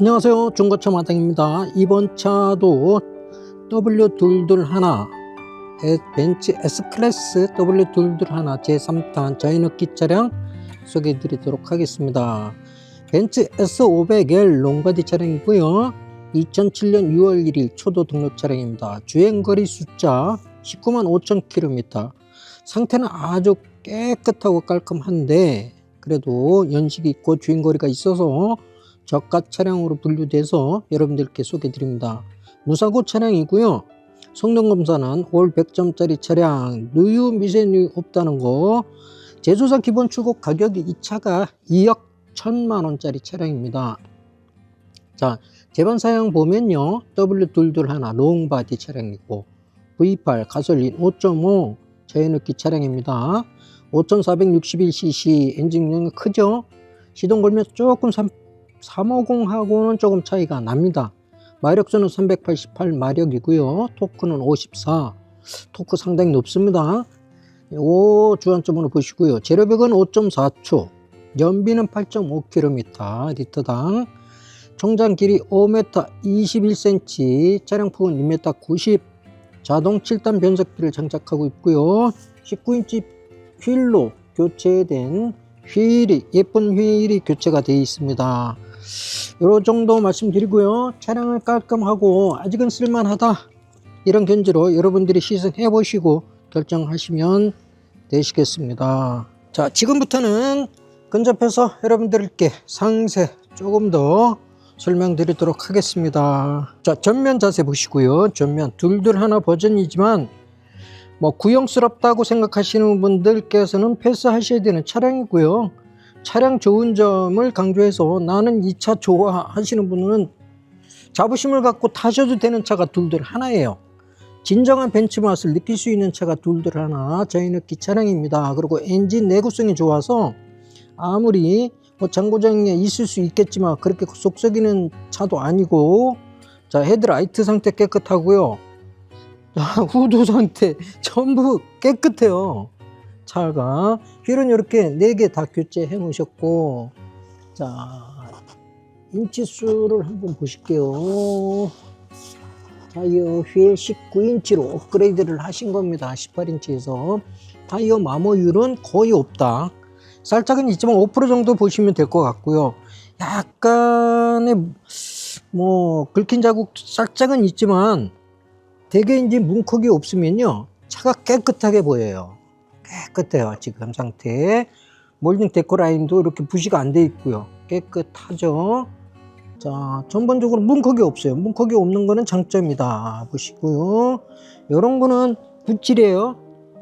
안녕하세요. 중고차 마당입니다. 이번 차도 W221 벤츠 S클래스 W221 제3탄 자이너키 차량 소개해 드리도록 하겠습니다. 벤츠 S500L 롱바디 차량이고요. 2007년 6월 1일 초도 등록 차량입니다. 주행거리 숫자 19만 5천 킬로미터. 상태는 아주 깨끗하고 깔끔한데 그래도 연식이 있고 주행거리가 있어서 저가 차량으로 분류돼서 여러분들께 소개해 드립니다. 무사고 차량이고요. 성능 검사는 올 100점짜리 차량 누유 미세누 없다는 거. 제조사 기본 출고 가격이 이 차가 2억 1천만 원짜리 차량입니다. 자, 제반 사양 보면요. W221 롱바디 차량이고 V8 가솔린 5.5 저연흡기 차량입니다. 5461cc 엔진용이 크죠? 시동 걸면 조금 3, 350하고는 조금 차이가 납니다. 마력수는 388 마력이고요. 토크는 54. 토크 상당히 높습니다. 요 주안점으로 보시고요. 제로백은 5.4초. 연비는 8.5km 리터당. 총장 길이 5m 21cm. 차량 폭은 2m 90. 자동 7단 변속기를 장착하고 있고요. 19인치 휠로 교체된 휠이 예쁜 휠이 교체가 되어 있습니다. 요 정도 말씀드리고요. 차량을 깔끔하고 아직은 쓸만하다 이런 견지로 여러분들이 시승해 보시고 결정하시면 되시겠습니다. 자 지금부터는 근접해서 여러분들께 상세 조금 더 설명드리도록 하겠습니다. 자 전면 자세 보시고요. 전면 둘둘 하나 버전이지만 뭐 구형스럽다고 생각하시는 분들께서는 패스하셔야 되는 차량이고요. 차량 좋은 점을 강조해서 나는 이 차 좋아 하시는 분은 자부심을 갖고 타셔도 되는 차가 둘둘 하나예요. 진정한 맛을 느낄 수 있는 차가 둘둘 하나 저희는기 차량입니다. 그리고 엔진 내구성이 좋아서 아무리 뭐 장고장에 있을 수 있겠지만 그렇게 속썩이는 차도 아니고 자 헤드라이트 상태 깨끗하고요. 후드 상태 전부 깨끗해요. 차가 휠은 이렇게 네개다 교체해 놓으셨고 자 인치 수를 한번 보실게요. 타이어 휠 19인치로 업그레이드를 하신 겁니다. 18인치에서 타이어 마모율은 거의 없다. 살짝은 있지만 5% 정도 보시면 될 것 같고요. 약간의 뭐 긁힌 자국 살짝은 있지만 대개 이제 문콕이 없으면요 차가 깨끗하게 보여요 깨끗해요 지금 상태. 몰딩 데코 라인도 이렇게 부시가 안 돼 있고요. 깨끗하죠? 자 전반적으로 문콕이 없어요. 문콕이 없는 거는 장점이다. 보시고요. 이런 거는 붓질이에요.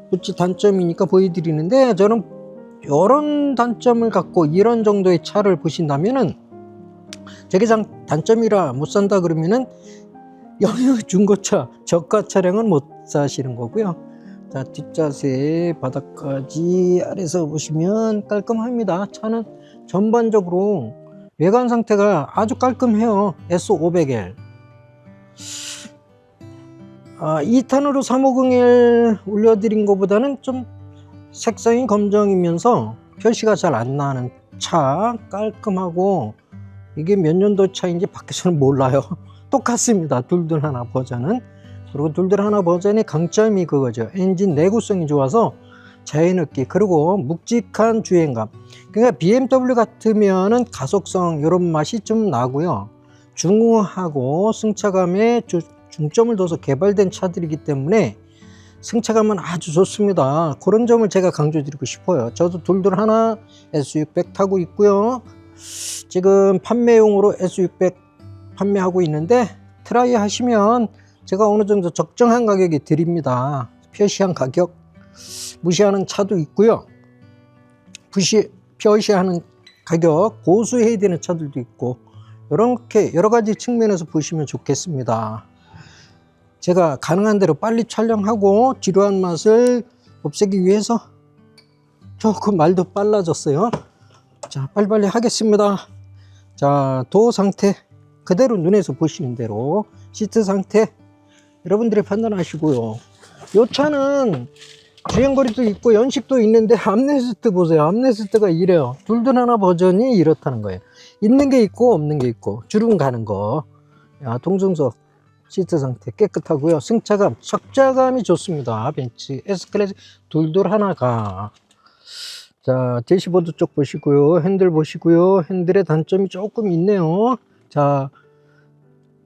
붓질 단점이니까 보여드리는데 저는 이런 단점을 갖고 이런 정도의 차를 보신다면은 저게 장 단점이라 못 산다 그러면은 영역 중고차 저가 차량은 못 사시는 거고요. 자 뒷자세 바닥까지 아래서 보시면 깔끔합니다. 차는 전반적으로 외관 상태가 아주 깔끔해요. S500L 아, 2탄으로 350L 올려드린 것보다는 좀 색상이 검정이면서 표시가 잘 안 나는 차 깔끔하고 이게 몇 년도 차인지 밖에서는 몰라요. 똑같습니다. 둘둘 하나 버전은. 그리고 둘둘 하나 버전의 강점이 그거죠. 엔진 내구성이 좋아서 자연흡기 그리고 묵직한 주행감. 그러니까 BMW 같으면은 가속성 이런 맛이 좀 나고요. 중후하고 승차감에 중점을 둬서 개발된 차들이기 때문에 승차감은 아주 좋습니다. 그런 점을 제가 강조드리고 싶어요. 저도 둘둘 하나 S600 타고 있고요. 지금 판매용으로 S600 판매하고 있는데 트라이 하시면 제가 어느 정도 적정한 가격에 드립니다. 표시한 가격 무시하는 차도 있고요. 부시, 표시하는 가격 고수해야 되는 차들도 있고 이렇게 여러 가지 측면에서 보시면 좋겠습니다. 제가 가능한 대로 빨리 촬영하고 지루한 맛을 없애기 위해서 조금 말도 빨라졌어요. 자, 빨리빨리 하겠습니다. 자, 도 상태 그대로 눈에서 보시는 대로 시트 상태 여러분들이 판단하시고요. 이 차는 주행거리도 있고 연식도 있는데 암레스트 보세요. 암레스트가 이래요. 둘둘 하나 버전이 이렇다는 거예요. 있는 게 있고 없는 게 있고 주름 가는 거. 야, 동정석 시트 상태 깨끗하고요. 승차감, 적자감이 좋습니다. 벤츠 S클래스 둘둘 하나가. 자, 대시보드 쪽 보시고요. 핸들 보시고요. 핸들의 단점이 조금 있네요. 자,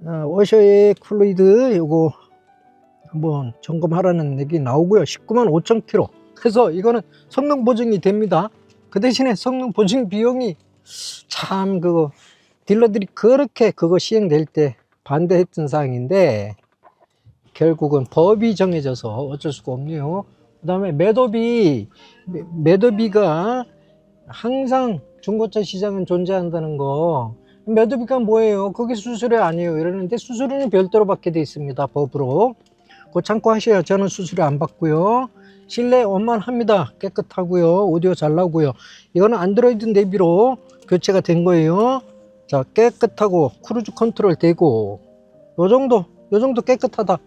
어, 워셔의 쿨로이드 요거 한번 점검하라는 얘기 나오고요. 19만 5천 킬로. 그래서 이거는 성능 보증이 됩니다. 그 대신에 성능 보증 비용이 참 그거 딜러들이 그렇게 그거 시행될 때 반대했던 사항인데 결국은 법이 정해져서 어쩔 수가 없네요. 그 다음에 매도비, 매- 매도비가 항상 중고차 시장은 존재한다는 거. 매도비가 뭐예요? 그게 수수료 아니에요. 이러는데 수수료는 별도로 받게 돼 있습니다. 법으로. 그거 참고 하셔야 저는 수수료 안 받고요. 실내 원만합니다. 깨끗하고요. 오디오 잘 나오고요. 이거는 안드로이드 내비로 교체가 된 거예요. 자, 깨끗하고 크루즈 컨트롤 되고 요 정도, 요 정도 깨끗하다.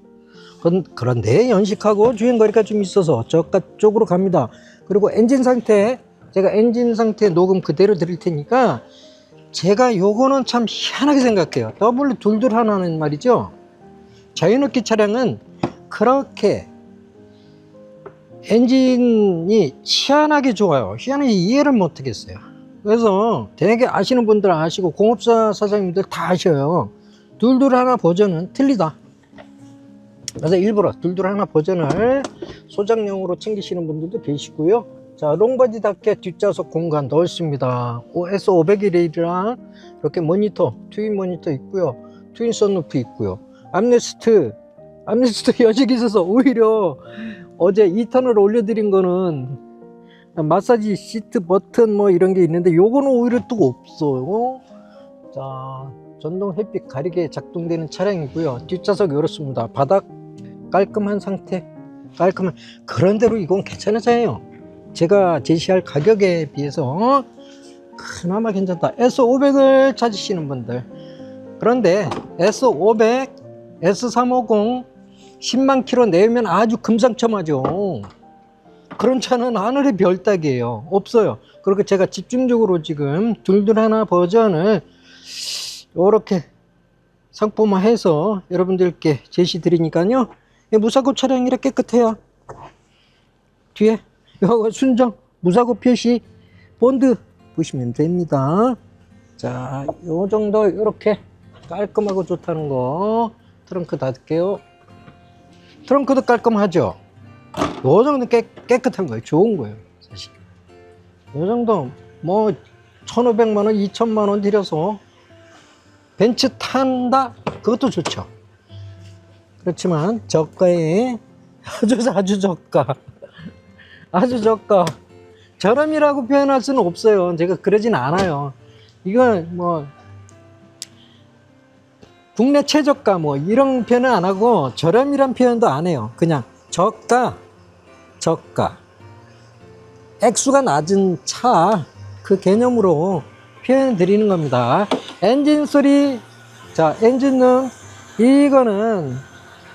그런- 그런데 연식하고 주행거리가 좀 있어서 저가 쪽으로 갑니다. 그리고 엔진 상태, 제가 엔진 상태 녹음 그대로 드릴 테니까 제가 요거는 참 희한하게 생각해요. W 둘둘 하나는 말이죠. 자유노키 차량은 그렇게 엔진이 희한하게 좋아요. 희한하게 이해를 못 하겠어요. 그래서 되게 아시는 분들 아시고 공업사 사장님들 다 아셔요. 둘둘 하나 버전은 틀리다. 그래서 일부러 둘둘 하나 버전을 소장용으로 챙기시는 분들도 계시고요. 자, 롱바디답게 뒷좌석 공간 넓습니다. OS501이랑 이렇게 모니터, 트윈 모니터 있고요. 트윈 선루프 있고요. 암레스트, 암레스트 여직이 있어서 오히려 어제 2턴을 올려드린 거는 마사지 시트 버튼 뭐 이런 게 있는데 요거는 오히려 또 없어요. 자, 전동 햇빛 가리개 작동되는 차량이고요. 뒷좌석 이렇습니다. 바닥 깔끔한 상태. 깔끔한. 그런대로 이건 괜찮아져요. 제가 제시할 가격에 비해서 그나마 괜찮다. S500을 찾으시는 분들. 그런데 S500, S350 10만 킬로 내면 아주 금상첨화죠. 그런 차는 하늘의 별따기예요. 없어요. 그렇게 제가 집중적으로 지금 둘둘 하나 버전을 이렇게 상품화해서 여러분들께 제시 드리니까요. 이 무사고 차량이라 깨끗해요. 뒤에 이거 순정 무사고 표시 본드 보시면 됩니다. 자, 요 정도 이렇게 깔끔하고 좋다는 거 트렁크 닫을게요. 트렁크도 깔끔하죠. 요 정도 깨, 깨끗한 거예요. 좋은 거예요. 사실. 요 정도 뭐 1,500만 원, 2천만 원 들여서 벤츠 탄다? 그것도 좋죠. 그렇지만 저가에 아주 아주 저가. 아주 저가. 저렴이라고 표현할 수는 없어요. 제가 그러진 않아요. 이건 뭐 국내 최저가 뭐 이런 표현은 안 하고 저렴이란 표현도 안 해요. 그냥 저가, 저가. 액수가 낮은 차 그 개념으로 표현 드리는 겁니다. 엔진 소리, 자 엔진은 이거는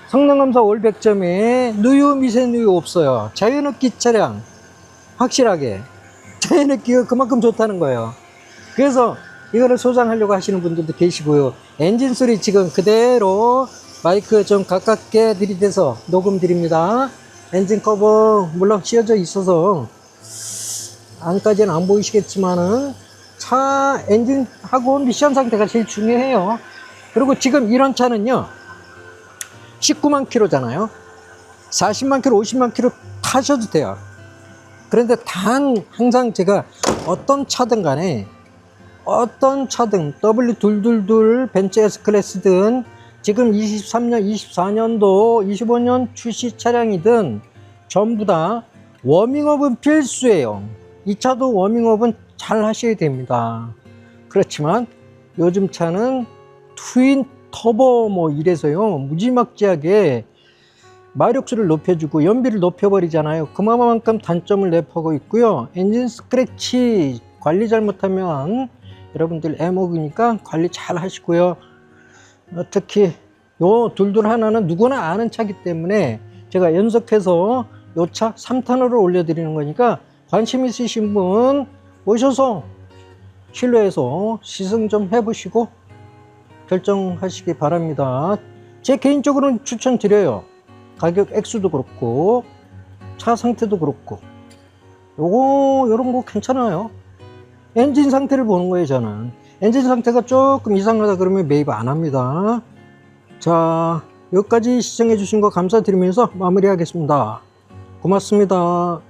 성능검사 올 100점에 누유 미세 누유 없어요. 자연흡기 차량 확실하게 자연흡기가 그만큼 좋다는 거예요. 그래서 이거를 소장하려고 하시는 분들도 계시고요. 엔진 소리 지금 그대로 마이크 좀 가깝게 들이대서 녹음 드립니다. 엔진 커버 물론 씌워져 있어서 안까지는 안 보이시겠지만은 차 엔진하고 미션 상태가 제일 중요해요. 그리고 지금 이런 차는요. 19만 킬로잖아요. 40만 킬로, 50만 킬로 타셔도 돼요. 그런데 단 항상 제가 어떤 차든 간에 어떤 차든 W222 벤츠 S 클래스든 지금 23년, 24년도, 25년 출시 차량이든 전부 다 워밍업은 필수예요. 이 차도 워밍업은 잘 하셔야 됩니다. 그렇지만 요즘 차는 트윈 터보 뭐 이래서요 무지막지하게 마력수를 높여주고 연비를 높여버리잖아요. 그만큼 단점을 내포하고 있고요. 엔진 스크래치 관리 잘못하면 여러분들 애먹으니까 관리 잘 하시고요. 어, 특히 요 둘둘 하나는 누구나 아는 차기 때문에 제가 연속해서 요 차 3탄으로 올려드리는 거니까 관심 있으신 분 오셔서 실내에서 시승 좀 해보시고 결정하시기 바랍니다. 제 개인적으로는 추천드려요. 가격 액수도 그렇고 차 상태도 그렇고 요거 요런 거 괜찮아요. 엔진 상태를 보는 거예요, 저는. 엔진 상태가 조금 이상하다 그러면 매입 안 합니다. 자, 여기까지 시청해 주신 거 감사드리면서 마무리하겠습니다. 고맙습니다.